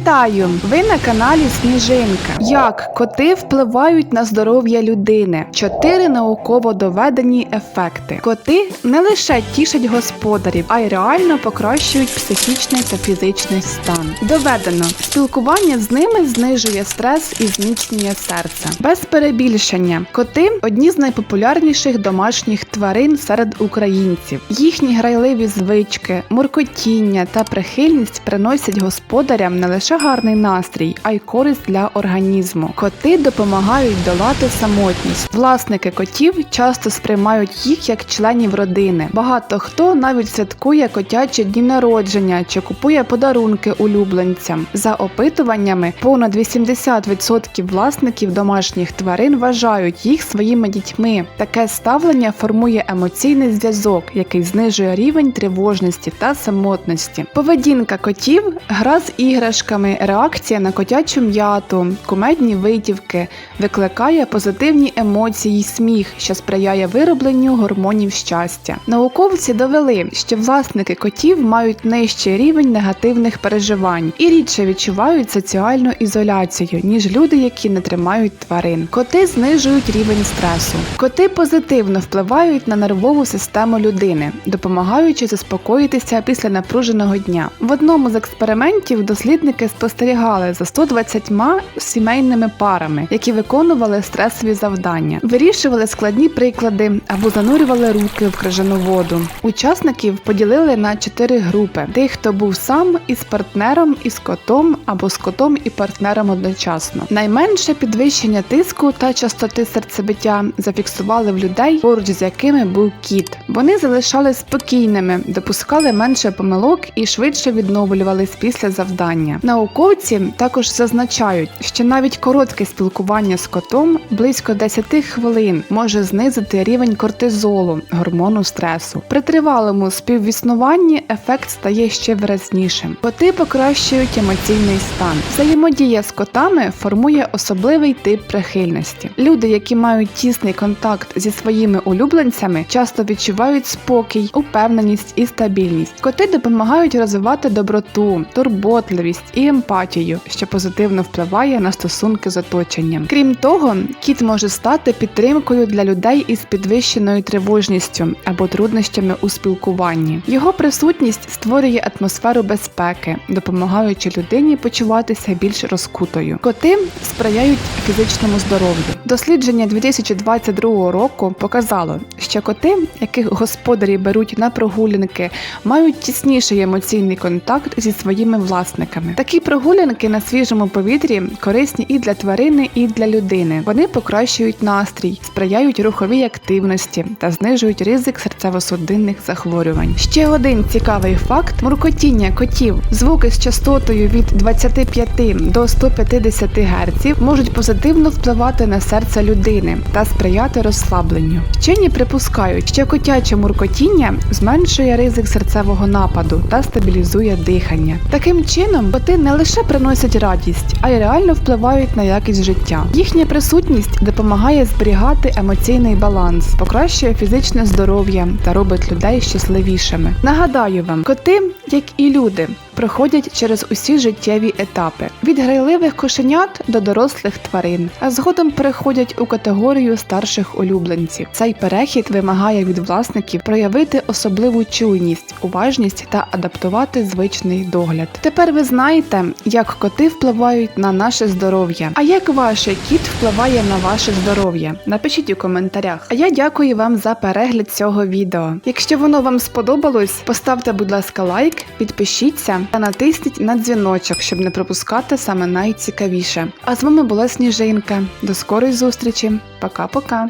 Вітаю! Ви на каналі Сніжинка. Як коти впливають на здоров'я людини? Чотири науково доведені ефекти. Коти не лише тішать господарів, а й реально покращують психічний та фізичний стан. Доведено, спілкування з ними знижує стрес і зміцнює серце. Без перебільшення, коти одні з найпопулярніших домашніх тварин серед українців. Їхні грайливі звички, муркотіння та прихильність приносять господарям не лише гарний настрій, а й користь для організму. Коти допомагають долати самотність. Власники котів часто сприймають їх як членів родини. Багато хто навіть святкує котячі дні народження чи купує подарунки улюбленцям. За опитуваннями, понад 80% власників домашніх тварин вважають їх своїми дітьми. Таке ставлення формує емоційний зв'язок, який знижує рівень тривожності та самотності. Поведінка котів, гра з іграшками, реакція на котячу м'яту, кумедні витівки викликає позитивні емоції й сміх, що сприяє виробленню гормонів щастя. Науковці довели, що власники котів мають нижчий рівень негативних переживань і рідше відчувають соціальну ізоляцію, ніж люди, які не тримають тварин. Коти знижують рівень стресу. Коти позитивно впливають на нервову систему людини, допомагаючи заспокоїтися після напруженого дня. В одному з експериментів дослідники спостерігали за 120 сімейними парами, які виконували стресові завдання, вирішували складні приклади або занурювали руки в крижану воду. Учасників поділили на чотири групи: тих, хто був сам із партнером, із котом або з котом і партнером одночасно. Найменше підвищення тиску та частоти серцебиття зафіксували в людей, поруч з якими був кіт. Вони залишались спокійними, допускали менше помилок і швидше відновлювались після завдання. Науковці також зазначають, що навіть коротке спілкування з котом близько 10 хвилин може знизити рівень кортизолу, гормону стресу. При тривалому співіснуванні ефект стає ще виразнішим. Коти покращують емоційний стан. Взаємодія з котами формує особливий тип прихильності. Люди, які мають тісний контакт зі своїми улюбленцями, часто відчувають спокій, упевненість і стабільність. Коти допомагають розвивати доброту, турботливість і емпатію, що позитивно впливає на стосунки з оточенням. Крім того, кіт може стати підтримкою для людей із підвищеною тривожністю або труднощами у спілкуванні. Його присутність створює атмосферу безпеки, допомагаючи людині почуватися більш розкутою. Коти сприяють фізичному здоров'ю. Дослідження 2022 року показало, що коти, яких господарі беруть на прогулянки, мають тісніший емоційний контакт зі своїми власниками. Такі прогулянки на свіжому повітрі корисні і для тварини, і для людини. Вони покращують настрій, сприяють руховій активності та знижують ризик серцево-судинних захворювань. Ще один цікавий факт: муркотіння котів, звуки з частотою від 25 до 150 Гц можуть позитивно впливати на серце людини та сприяти розслабленню. Вчені припускають, що котяче муркотіння зменшує ризик серцевого нападу та стабілізує дихання. Таким чином, коти не лише приносять радість, а й реально впливають на якість життя. Їхня присутність допомагає зберігати емоційний баланс, покращує фізичне здоров'я та робить людей щасливішими. Нагадаю вам, коти, як і люди, проходять через усі життєві етапи від грайливих кошенят до дорослих тварин, а згодом переходять у категорію старших улюбленців. Цей перехід вимагає від власників проявити особливу чуйність, уважність та адаптувати звичний догляд. Тепер ви знаєте, як коти впливають на наше здоров'я. А як ваш кіт впливає на ваше здоров'я? Напишіть у коментарях. А я дякую вам за перегляд цього відео. Якщо воно вам сподобалось, поставте, будь ласка, лайк, підпишіться та натисніть на дзвіночок, щоб не пропускати саме найцікавіше. А з вами була Сніжинка. До скорої зустрічі. Пока-пока.